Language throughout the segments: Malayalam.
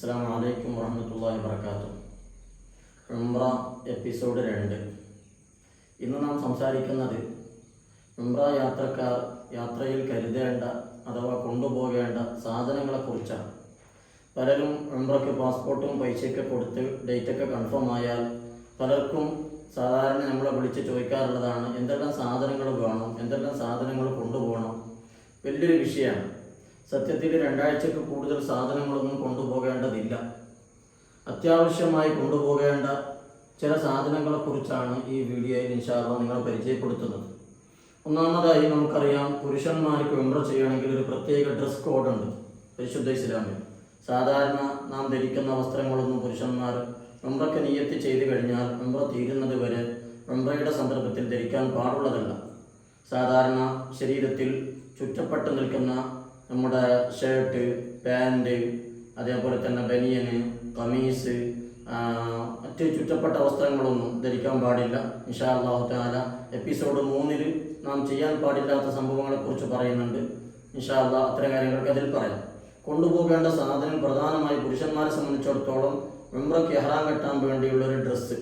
അസ്സാം വലൈക്കും വറഹമത്തല്ലാ വർക്കാത്തു ഉംറ എപ്പിസോഡ് രണ്ട്. ഇന്ന് നാം സംസാരിക്കുന്നത് ഉംറ യാത്രക്കാർ യാത്രയിൽ കരുതേണ്ട അഥവാ കൊണ്ടുപോകേണ്ട സാധനങ്ങളെക്കുറിച്ചാണ്. പലരും ഉംറയ്ക്ക് പാസ്പോർട്ടും പൈസയൊക്കെ കൊടുത്ത് ഡേറ്റൊക്കെ കൺഫേം ആയാൽ പലർക്കും സാധാരണ നമ്മളെ വിളിച്ച് ചോദിക്കാറുള്ളതാണ് എന്തെല്ലാം സാധനങ്ങൾ വേണം? എന്തെല്ലാം സാധനങ്ങൾ കൊണ്ടുപോകണം? വലിയൊരു വിഷയമാണ്. സത്യത്തിൽ രണ്ടാഴ്ചക്ക് കൂടുതൽ സാധനങ്ങളൊന്നും കൊണ്ടുപോകേണ്ടതില്ല. അത്യാവശ്യമായി കൊണ്ടുപോകേണ്ട ചില സാധനങ്ങളെക്കുറിച്ചാണ് ഈ വീഡിയോയിൽ ഇൻഷാല്ല നിങ്ങളെ പരിചയപ്പെടുത്തുന്നത്. ഒന്നാമതായി നമുക്കറിയാം പുരുഷന്മാർക്ക് ഉംറ ചെയ്യണമെങ്കിൽ ഒരു പ്രത്യേക ഡ്രസ് കോഡുണ്ട് പരിശുദ്ധ ഇസ്ലാമിൽ. സാധാരണ നാം ധരിക്കുന്ന വസ്ത്രങ്ങളൊന്നും പുരുഷന്മാർ ഉമ്രക്ക് നിയത്തി ചെയ്തു കഴിഞ്ഞാൽ ഉംറ തീരുന്നത് വരെ ഉംറയുടെ സന്ദർഭത്തിൽ ധരിക്കാൻ പാടുള്ളതല്ല. സാധാരണ ശരീരത്തിൽ ചുറ്റപ്പെട്ട് നിൽക്കുന്ന നമ്മുടെ ഷർട്ട് പാന്റ് അതേപോലെ തന്നെ ബനിയന് കമീസ് മറ്റ് ചുറ്റപ്പെട്ട വസ്ത്രങ്ങളൊന്നും ധരിക്കാൻ പാടില്ല. ഇൻഷാ അള്ളാഹു താല എപ്പിസോഡ് മൂന്നിൽ നാം ചെയ്യാൻ പാടില്ലാത്ത സംഭവങ്ങളെക്കുറിച്ച് പറയുന്നുണ്ട്. ഇൻഷാ അള്ളാഹ് അത്തരം കാര്യങ്ങൾക്ക് അതിൽ പറയാം. കൊണ്ടുപോകേണ്ട സാധനം പ്രധാനമായി പുരുഷന്മാരെ സംബന്ധിച്ചിടത്തോളം ഉംറയ്ക്ക് എഹ്റാൻ കെട്ടാൻ വേണ്ടിയുള്ള ഒരു ഡ്രസ്സ്.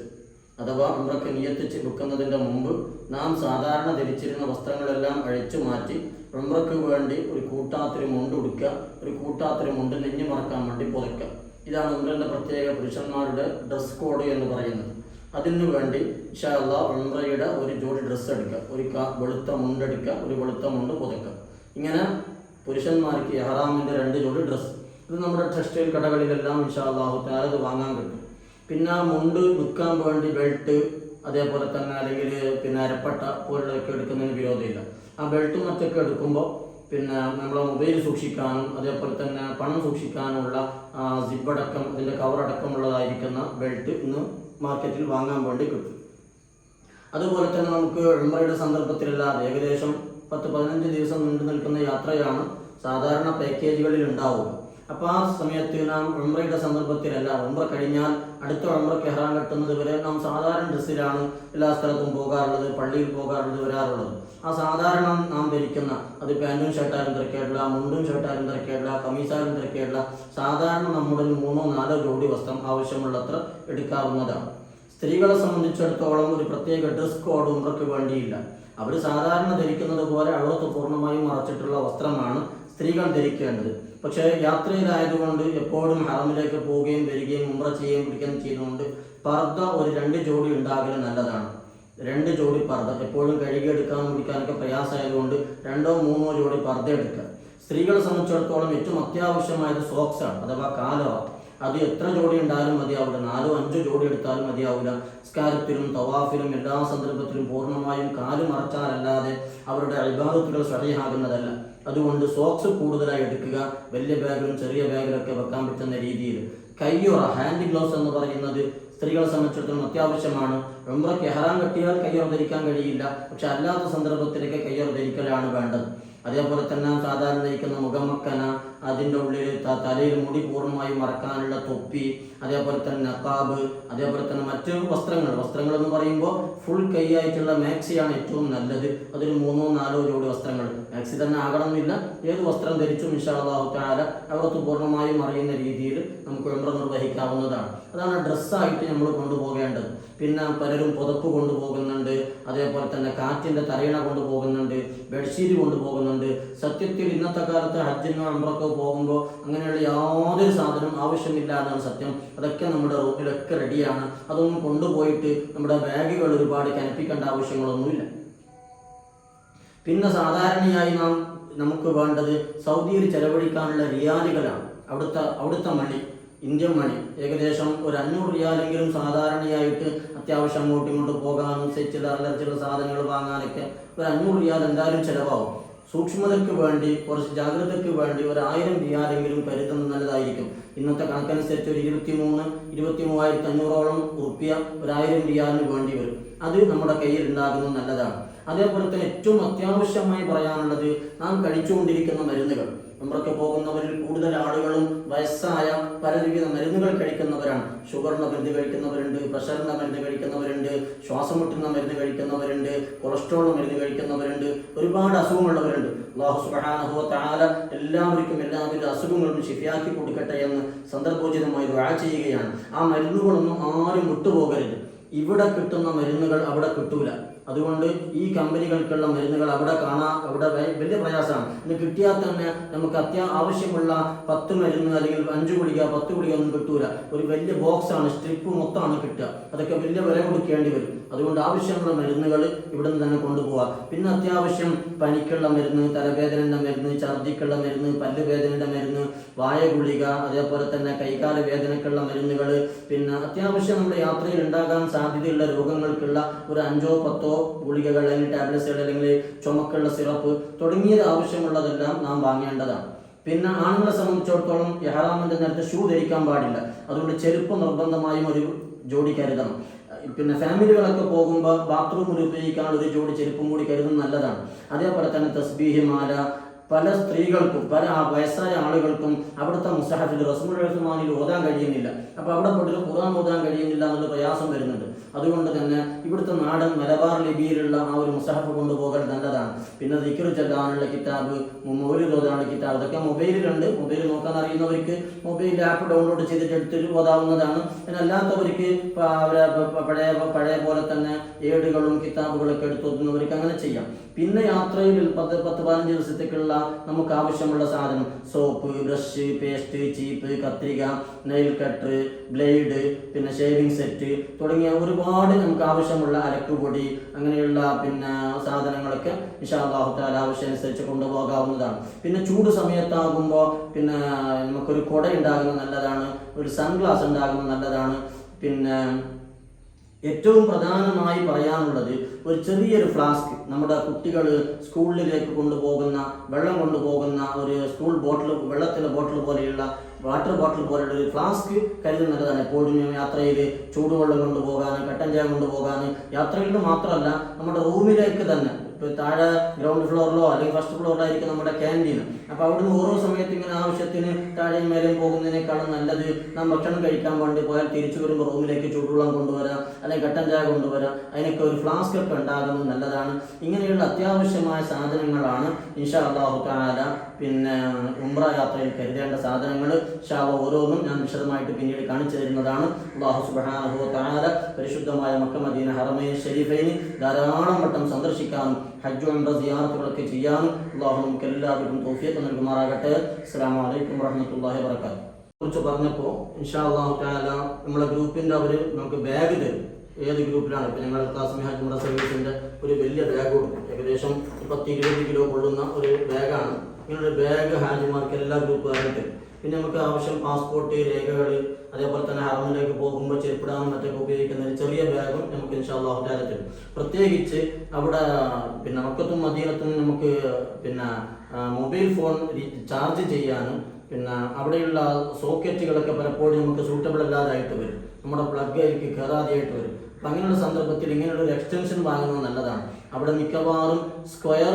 അഥവാ ഉംറയ്ക്ക് നിയത്തിച്ച് വെക്കുന്നതിന്റെ മുമ്പ് നാം സാധാരണ ധരിച്ചിരുന്ന വസ്ത്രങ്ങളെല്ലാം അഴിച്ചു മാറ്റി ഉംറയ്ക്ക് വേണ്ടി ഒരു കൂട്ടാത്തിരി മുണ്ട് ഉടുക്കുക ഒരു കൂട്ടാത്തിരി മുണ്ട് നെഞ്ഞു മറക്കാൻ വേണ്ടി പുതയ്ക്കുക. ഇതാണ് ഉമ്രന്റെ പ്രത്യേക പുരുഷന്മാരുടെ ഡ്രസ് കോഡ് എന്ന് പറയുന്നത്. അതിനു വേണ്ടി ഇഷാല്ല ഉമ്രയുടെ ഒരു ജോഡി ഡ്രസ്സ് എടുക്കുക. ഒരു വെളുത്ത മുണ്ടെടുക്കുക ഒരു വെളുത്ത മുണ്ട് പുതയ്ക്കുക. ഇങ്ങനെ പുരുഷന്മാർക്ക് എഹറാമിന്റെ രണ്ട് ജോഡി ഡ്രസ്സ് ഇത് നമ്മുടെ ടെക്സ്റ്റൈൽ കടകളിലെല്ലാം ഇൻഷാല്ലാഹു താരത് വാങ്ങാൻ കിട്ടും. പിന്നെ മുണ്ട് വിൽക്കാൻ വേണ്ടി ബെൽറ്റ് അതേപോലെ തന്നെ അല്ലെങ്കിൽ പിന്നെ അരപ്പട്ട പോലുള്ളതൊക്കെ എടുക്കുന്നതിന് വിരോധമില്ല. ആ ബെൽറ്റും മറ്റൊക്കെ എടുക്കുമ്പോൾ പിന്നെ നമ്മളെ മൊബൈൽ സൂക്ഷിക്കാനും അതേപോലെ തന്നെ പണം സൂക്ഷിക്കാനുള്ള സിബടക്കം അതിന്റെ കവറടക്കമുള്ളതായിരിക്കുന്ന ബെൽറ്റ് ഇന്ന് മാർക്കറ്റിൽ വാങ്ങാൻ വേണ്ടി കിട്ടും. അതുപോലെ തന്നെ നമുക്ക് ഉംറയുടെ സന്ദർഭത്തിലല്ലാതെ ഏകദേശം പത്ത് പതിനഞ്ച് ദിവസം നീണ്ടു നിൽക്കുന്ന യാത്രയാണ് സാധാരണ പാക്കേജുകളിൽ ഉണ്ടാവുക. അപ്പോൾ ആ സമയത്ത് നാം ഉംറയുടെ സന്ദർഭത്തിലല്ല ഉംറ കഴിഞ്ഞാൽ അടുത്ത ഉംറ കെഹ്റാൻ കെട്ടുന്നത് വരെ നാം സാധാരണ ഡ്രസ്സിലാണ് എല്ലാ സ്ഥലത്തും പോകാറുള്ളത് പള്ളിയിൽ പോകാറുള്ളത് വരാറുള്ളത്. ആ സാധാരണ നാം ധരിക്കുന്ന അത് പാന്റും ഷർട്ടാലും തിരക്കേടില്ല മുണ്ടും ഷർട്ടാലും തിരക്കേടില്ല കമീസാരും തിരക്കേടില്ല സാധാരണ നമ്മുടെ മൂന്നോ നാലോ ജോഡി വസ്ത്രം ആവശ്യമുള്ളത്ര എടുക്കാവുന്നതാണ്. സ്ത്രീകളെ സംബന്ധിച്ചിടത്തോളം ഒരു പ്രത്യേക ഡ്രസ് കോഡ് ഉമ്രയ്ക്ക് വേണ്ടിയില്ല. അവർ സാധാരണ ധരിക്കുന്നത് പോലെ അളവത്ത് പൂർണമായും മറച്ചിട്ടുള്ള വസ്ത്രമാണ് സ്ത്രീകൾ ധരിക്കേണ്ടത്. പക്ഷേ യാത്രയിലായതുകൊണ്ട് എപ്പോഴും ഹറമിലേക്ക് പോവുകയും വരികയും ഉമ്ര ചെയ്യുകയും പിടിക്കുകയും ചെയ്യുന്നതുകൊണ്ട് പർദ്ദ ഒരു രണ്ട് ജോഡി ഉണ്ടാകൽ നല്ലതാണ്. രണ്ട് ജോഡി പർദ്ദ. എപ്പോഴും കഴുകിയെടുക്കാനും പിടിക്കാനൊക്കെ പ്രയാസമായതുകൊണ്ട് രണ്ടോ മൂന്നോ ജോഡി പർദ്ദ എടുക്കുക. സ്ത്രീകളെ സംബന്ധിച്ചിടത്തോളം ഏറ്റവും അത്യാവശ്യമായത് സോക്സ് ആണ് അഥവാ കാലവ. അത് എത്ര ജോഡി ഉണ്ടായാലും മതിയാവില്ല നാലോ അഞ്ചോ ജോഡി എടുത്താലും മതിയാവില്ല സ്കാരത്തിലും തവാഫിലും എല്ലാ സന്ദർഭത്തിലും പൂർണമായും കാൽ മറച്ചാലല്ലാതെ അവരുടെ അഭിഭാഗത്തുകൾ സഹിയാകുന്നതല്ല അതുകൊണ്ട് സോക്സ് കൂടുതലായി എടുക്കുക വലിയ ബാഗിലും ചെറിയ ബാഗിലൊക്കെ വെക്കാൻ പറ്റുന്ന രീതിയിൽ. കയ്യുറ ഹാൻഡ് ഗ്ലൗസ് എന്ന് പറയുന്നത് സ്ത്രീകളെ സംബന്ധിച്ചിടത്തോളം അത്യാവശ്യമാണ്. ഉമ്രയ്ക്ക് എഹ്റാൻ കെട്ടിയാൽ കയ്യുറ ധരിക്കാൻ കഴിയില്ല. പക്ഷെ അല്ലാത്ത സന്ദർഭത്തിലേക്ക് കയ്യുറ ധരിക്കലാണ് വേണ്ടത്. അതേപോലെ തന്നെ സാധാരണ ധരിക്കുന്ന മുഖമക്കന അതിന്റെ ഉള്ളിൽ തലയിൽ മുടി പൂർണമായും മറക്കാനുള്ള തൊപ്പി അതേപോലെ തന്നെ നക്കാബ് അതേപോലെ തന്നെ മറ്റ് വസ്ത്രങ്ങൾ. വസ്ത്രങ്ങൾ എന്ന് പറയുമ്പോൾ ഫുൾ കൈ ആയിട്ടുള്ള മാക്സിയാണ് ഏറ്റവും നല്ലത്. അതൊരു മൂന്നോ നാലോ ജോഡി വസ്ത്രങ്ങൾ. മാക്സി തന്നെ ആകണമെന്നില്ല. ഏത് വസ്ത്രം ധരിച്ചും ഇൻഷാല്ലാഹു താല അവർക്ക് പൂർണമായും അറിയുന്ന രീതിയിൽ നമുക്ക് ഉംറ നിർവഹിക്കാവുന്നതാണ്. അതാണ് ഡ്രസ്സായിട്ട് നമ്മൾ കൊണ്ടുപോകേണ്ടത്. പിന്നെ പലരും പുതപ്പ് കൊണ്ടുപോകുന്നുണ്ട്. അതേപോലെ തന്നെ കാറ്റിന്റെ തലയിണ കൊണ്ടുപോകുന്നുണ്ട്. ബെഡ്ഷീറ്റ് കൊണ്ടുപോകുന്നുണ്ട്. സത്യത്തിൽ ഇന്നത്തെ കാലത്ത് ഹജ്ജിനോ അമ്പ്രക്കോ പോകുമ്പോൾ അങ്ങനെയുള്ള യാതൊരു സാധനം ആവശ്യമില്ല എന്നാണ് സത്യം. അതൊക്കെ നമ്മുടെ റൂട്ടിലൊക്കെ റെഡിയാണ്. അതൊന്നും കൊണ്ടുപോയിട്ട് നമ്മുടെ ബാഗുകൾ ഒരുപാട് കനപ്പിക്കേണ്ട ആവശ്യങ്ങളൊന്നുമില്ല. പിന്നെ സാധാരണയായി നാം നമുക്ക് വേണ്ടത് സൗദിയിൽ ചെലവഴിക്കാനുള്ള റിയാലുകളാണ്. അവിടുത്തെ അവിടുത്തെ മണി ഇന്ത്യൻ മണി. ഏകദേശം ഒരു അഞ്ഞൂറ് റിയാലെങ്കിലും സാധാരണയായിട്ട് അത്യാവശ്യം അങ്ങോട്ടും ഇങ്ങോട്ടും പോകാനും ചില അലർജിയുള്ള സാധനങ്ങൾ വാങ്ങാനൊക്കെ ഒരു അഞ്ഞൂറ് റിയാൽ എന്തായാലും ചിലവാകും. സൂക്ഷ്മതയ്ക്ക് വേണ്ടി കുറച്ച് ജാഗ്രതയ്ക്ക് വേണ്ടി ഒരു ആയിരം റിയാലെങ്കിലും കരുതുന്നത് നല്ലതായിരിക്കും. ഇന്നത്തെ കണക്കനുസരിച്ച് ഒരു ഇരുപത്തി മൂന്ന് ഇരുപത്തി മൂവായിരത്തി അഞ്ഞൂറോളം റുപ്യ ഒരായിരം റിയാലിന് വേണ്ടി വരും. അത് നമ്മുടെ കയ്യിൽ ഉണ്ടാകുന്നത് നല്ലതാണ്. അതേപോലെ തന്നെ ഏറ്റവും അത്യാവശ്യമായി പറയാനുള്ളത് നാം കഴിച്ചുകൊണ്ടിരിക്കുന്ന മരുന്നുകൾ. ഉംറയ്ക്ക് പോകുന്നവരിൽ കൂടുതൽ ആളുകളും വയസ്സായ പലവിധ മരുന്നുകൾ കഴിക്കുന്നവരാണ്. ഷുഗറിന്റെ മരുന്ന് കഴിക്കുന്നവരുണ്ട് പ്രഷറിന്റെ മരുന്ന് കഴിക്കുന്നവരുണ്ട് ശ്വാസം മുട്ടുന്ന മരുന്ന് കഴിക്കുന്നവരുണ്ട് കൊളസ്ട്രോളിന് മരുന്ന് കഴിക്കുന്നവരുണ്ട് ഒരുപാട് അസുഖമുള്ളവരുണ്ട് അള്ളാഹു തആല എല്ലാവർക്കും എല്ലാവിധ അസുഖങ്ങളും ശരിയാക്കി കൊടുക്കട്ടെ എന്ന് സന്ദർഭോചിതമായി ദുആ ചെയ്യുകയാണ്. ആ മരുന്നുകളൊന്നും ആരും വിട്ടുപോകരുത്. ഇവിടെ കിട്ടുന്ന മരുന്നുകൾ അവിടെ കിട്ടൂല. അതുകൊണ്ട് ഈ കമ്പനികൾക്കുള്ള മരുന്നുകൾ അവിടെ കാണാൻ അവിടെ വലിയ പ്രയാസമാണ്. ഇന്ന് കിട്ടിയാൽ തന്നെ നമുക്ക് അത്യാ ആവശ്യമുള്ള പത്ത് മരുന്ന് അല്ലെങ്കിൽ അഞ്ച് ഗുളിക പത്ത് ഗുളിക ഒന്നും കിട്ടൂല. ഒരു വലിയ ബോക്സ് ആണ് സ്ട്രിപ്പ് മൊത്തമാണ് കിട്ടുക. അതൊക്കെ വലിയ വില കൊടുക്കേണ്ടി വരും. അതുകൊണ്ട് ആവശ്യമുള്ള മരുന്നുകൾ ഇവിടെ നിന്ന് തന്നെ കൊണ്ടുപോകാം പിന്നെ അത്യാവശ്യം പനിക്കുള്ള മരുന്ന് തലവേദനയുടെ മരുന്ന് ഛർദിക്കുള്ള മരുന്ന് പല്ലുവേദനയുടെ മരുന്ന് വായ ഗുളിക അതേപോലെ തന്നെ കൈകാല വേദനക്കുള്ള മരുന്നുകൾ. പിന്നെ അത്യാവശ്യം നമ്മുടെ യാത്രയിൽ ഉണ്ടാകാൻ സാധ്യതയുള്ള രോഗങ്ങൾക്കുള്ള ഒരു അഞ്ചോ പത്തോ ഗുളികകൾ അല്ലെങ്കിൽ ടാബ്ലറ്റ്സുകൾ അല്ലെങ്കിൽ ചുമക്കുള്ള സിറപ്പ് തുടങ്ങിയത് ആവശ്യമുള്ളതെല്ലാം നാം വാങ്ങേണ്ടതാണ്. പിന്നെ ആണുങ്ങളെ സംബന്ധിച്ചിടത്തോളം യഹറാമിന്റെ നേരത്തെ ഷൂ ധരിക്കാൻ പാടില്ല. അതുകൊണ്ട് ചെരുപ്പ് നിർബന്ധമായും ഒരു ജോഡി കരുതണം. പിന്നെ ഫാമിലികളൊക്കെ പോകുമ്പോൾ ബാത്റൂമിൽ ഉപയോഗിക്കാനുള്ള ഒരു ജോഡി ചെരുപ്പും കൂടി കരുതുന്നത് നല്ലതാണ്. അതേപോലെ തന്നെ തസ്ബീഹി മാല പല സ്ത്രീകൾക്കും പല വയസ്സായ ആളുകൾക്കും അവിടുത്തെ മുസ്തഹഫിൽ റസ്മുൽ റഹ്മാനിൽ ഓതാൻ കഴിയുന്നില്ല. അപ്പോൾ അവിടെ പോയിട്ട് ഖുർആൻ ഓതാൻ കഴിയുന്നില്ല എന്നുള്ള പ്രയാസം വരുന്നുണ്ട്. അതുകൊണ്ട് തന്നെ ഇവിടുത്തെ നാടൻ മലബാർ ലിപിയിലുള്ള ആ ഒരു മുസഹഫ് കൊണ്ടുപോകൽ നല്ലതാണ് പിന്നെ ദിക്കറു ചെല്ലാനുള്ള കിതാബ് മൊബൈൽ ഓതാനുള്ള കിതാബ്. ഇതൊക്കെ മൊബൈലിലുണ്ട്. മൊബൈൽ നോക്കാൻ അറിയുന്നവർക്ക് മൊബൈൽ ആപ്പ് ഡൗൺലോഡ് ചെയ്തിട്ട് എടുത്തിട്ട് ഓതാവുന്നതാണ് പിന്നെ അല്ലാത്തവർക്ക് പഴയ പഴയ പോലെ തന്നെ ഏടുകളും കിതാബുകളൊക്കെ എടുത്ത് ഓതുന്നവർക്ക് അങ്ങനെ ചെയ്യാം. പിന്നെ യാത്രയിൽ പത്ത് പത്ത് പതിനഞ്ച് ദിവസത്തേക്കുള്ള നമുക്ക് ആവശ്യമുള്ള സാധനം സോപ്പ് ബ്രഷ് പേസ്റ്റ് ചീപ്പ് കത്രിക നെയിൽ കട്ടർ ബ്ലേഡ് പിന്നെ ഷേവിംഗ് സെറ്റ് തുടങ്ങിയ ഒരുപാട് നമുക്ക് ആവശ്യമുള്ള അലക്കുപൊടി അങ്ങനെയുള്ള പിന്നെ സാധനങ്ങളൊക്കെ ഇഷാഹു താല ആവശ്യമനുസരിച്ച് കൊണ്ടുപോകാവുന്നതാണ്. പിന്നെ ചൂട് സമയത്താകുമ്പോൾ പിന്നെ നമുക്കൊരു കുട ഉണ്ടാകുന്നത് നല്ലതാണ് ഒരു സൺഗ്ലാസ് ഉണ്ടാകുന്നത് നല്ലതാണ്. പിന്നെ ഏറ്റവും പ്രധാനമായി പറയാനുള്ളത് ഒരു ചെറിയൊരു ഫ്ലാസ്ക്. നമ്മുടെ കുട്ടികൾ സ്കൂളിലേക്ക് കൊണ്ടുപോകുന്ന വെള്ളം കൊണ്ടുപോകുന്ന ഒരു സ്കൂൾ ബോട്ടിൽ വെള്ളത്തിന്റെ ബോട്ടിൽ പോലെയുള്ള വാട്ടർ ബോട്ടിൽ പോലെയുള്ള ഒരു ഫ്ലാസ്ക് കരുതുന്നതാണ് എപ്പോഴും യാത്രയിൽ ചൂടുവെള്ളം കൊണ്ടുപോകാൻ കട്ടൻ ചായ കൊണ്ടുപോകാൻ യാത്രയിൽ മാത്രമല്ല നമ്മുടെ റൂമിലേക്ക് തന്നെ ഇപ്പോൾ താഴെ ഗ്രൗണ്ട് ഫ്ലോറിലോ അല്ലെങ്കിൽ ഫസ്റ്റ് ഫ്ലോറിലായിരിക്കും നമ്മുടെ ക്യാന്റീൻ അപ്പോൾ അവിടുന്ന് ഓരോ സമയത്ത് ഇങ്ങനെ ആവശ്യത്തിന് താഴെയും മേലെയും പോകുന്നതിനേക്കാളും നല്ലത് നാം ഭക്ഷണം കഴിക്കാൻ വേണ്ടി പോയാൽ തിരിച്ചു വരുമ്പോൾ റൂമിലേക്ക് ചൂടുവെള്ളം കൊണ്ടുവരാം അല്ലെങ്കിൽ കട്ടൻ ചായ കൊണ്ടുവരാം. അതിനൊക്കെ ഒരു ഫ്ലാസ്ക് ഒക്കെ ഉണ്ടാകുന്നത് നല്ലതാണ്. ഇങ്ങനെയുള്ള അത്യാവശ്യമായ സാധനങ്ങളാണ് ഇൻഷാ അള്ളാഹു താല പിന്നെ ഉംറ യാത്രയിൽ കരുതേണ്ട സാധനങ്ങൾ ഷാവ ഓരോന്നും ഞാൻ വിശദമായിട്ട് പിന്നീട് കാണിച്ചു തരുന്നതാണ്. അള്ളാഹു സുബാനഹു താല പരിശുദ്ധമായ മക്കമദീന ഹറമൈൻ ഷെരീഫൈന് ധാരാളം വട്ടം സന്ദർശിക്കാനും ഹജ്ജ് ഉംറ സിയാറത്തുകളൊക്കെ ചെയ്യാനും അള്ളാഹു നമുക്ക് എല്ലാവർക്കും തോഫിയൊക്കെ നൽകുമാറാകട്ടെ. അസ്സാം വലൈക്കും വറഹമത്തല്ലാഹി വാബർക്കാത്തു കുറിച്ച് പറഞ്ഞപ്പോൾ ഇൻഷാ അള്ളാഹു താല നമ്മളെ ഗ്രൂപ്പിന്റെ അവർ നമുക്ക് ബാഗ് തരും. ഏത് ഗ്രൂപ്പിലാണ്? ഇപ്പം ഞങ്ങൾ കാസ്മി ഹജ്ജ് ഉംറ സർവീസിന്റെ ഒരു വലിയ ബാഗ് കൊടുക്കും ഏകദേശം പത്ത് ഇരുപത് കിലോ കൊള്ളുന്ന ഒരു ബാഗാണ് ഇങ്ങനൊരു ബാഗ് ഹാജിമാർക്ക് എല്ലാ ഗ്രൂപ്പുകാരും തരും. പിന്നെ നമുക്ക് ആവശ്യം പാസ്പോർട്ട് രേഖകൾ അതേപോലെ തന്നെ ഹറമിലേക്ക് പോകുമ്പോൾ ചെരുപ്പിടാനും മറ്റൊക്കെ ഉപയോഗിക്കുന്ന ഒരു ചെറിയ ബാഗും നമുക്ക് ഇൻഷാല്ലാ ഹോട്ടാലിൽ തരും. പ്രത്യേകിച്ച് അവിടെ പിന്നെ മക്കത്തും മദീനത്തും നമുക്ക് പിന്നെ മൊബൈൽ ഫോൺ ചാർജ് ചെയ്യാനും പിന്നെ അവിടെയുള്ള സോക്കറ്റുകളൊക്കെ പലപ്പോഴും നമുക്ക് സൂട്ടബിൾ അല്ലാതായിട്ട് വരും. നമ്മുടെ പ്ലഗ് അതിലേക്ക് കയറാതെയായിട്ട് വരും. അപ്പം അങ്ങനെയുള്ള സന്ദർഭത്തിൽ ഇങ്ങനെയുള്ള ഒരു എക്സ്റ്റൻഷൻ വാങ്ങുന്നത് നല്ലതാണ്. അവിടെ മിക്കവാറും സ്ക്വയർ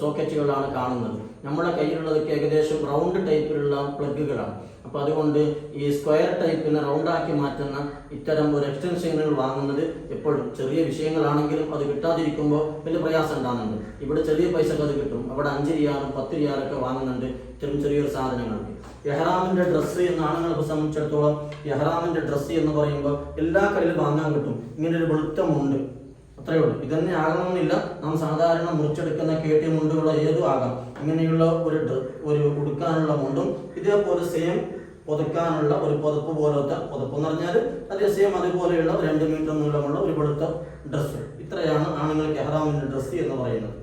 സോക്കറ്റുകളാണ് കാണുന്നത്. നമ്മുടെ കയ്യിലുള്ളതൊക്കെ ഏകദേശം റൗണ്ട് ടൈപ്പിലുള്ള പ്ലഗുകളാണ് അപ്പോൾ അതുകൊണ്ട് ഈ സ്ക്വയർ ടൈപ്പിനെ റൗണ്ടാക്കി മാറ്റുന്ന ഇത്തരം ഒരു എക്സ്റ്റൻഷനുകൾ വാങ്ങുന്നത് എപ്പോഴും ചെറിയ വിഷയങ്ങളാണെങ്കിലും അത് കിട്ടാതിരിക്കുമ്പോൾ വലിയ പ്രയാസം ഉണ്ടാകുന്നുണ്ട്. ഇവിടെ ചെറിയ പൈസക്ക് അത് കിട്ടും. അവിടെ അഞ്ച് റിയാലും പത്ത് റിയാലൊക്കെ വാങ്ങുന്നുണ്ട് ഇത്തരം ചെറിയൊരു സാധനങ്ങൾക്ക്. എഹ്റാമിന്റെ ഡ്രസ്സ് എന്ന് ആണുങ്ങളെ സംബന്ധിച്ചിടത്തോളം എഹ്റാമിന്റെ ഡ്രസ്സ് എന്ന് പറയുമ്പോൾ എല്ലാ കടയിലും വാങ്ങാൻ കിട്ടും. ഇങ്ങനെ ഒരു വെളുത്തമുണ്ട് അത്രയേ ഉള്ളൂ. ഇതന്നെ ആകണമെന്നില്ല. നാം സാധാരണ മുറിച്ചെടുക്കുന്ന കേട്ടി മുണ്ടുകളോ ഏതും ആകാം. ഇങ്ങനെയുള്ള ഒരു ഒരു ഉടുക്കാനുള്ള മുണ്ടും ഇതേപോലെ സെയിം പുതക്കാനുള്ള ഒരു പുതപ്പ് പോലത്തെ പുതപ്പ് എന്ന് പറഞ്ഞാൽ അതേ സെയിം അതുപോലെയുള്ള രണ്ട് മീറ്റർ നീളമുള്ള ഒരു വെളുത്ത ഡ്രസ്സ് ഇത്രയാണ് ആണുങ്ങൾക്ക് എഹ്റാമിന്റെ ഡ്രസ്സ് എന്ന് പറയുന്നത്.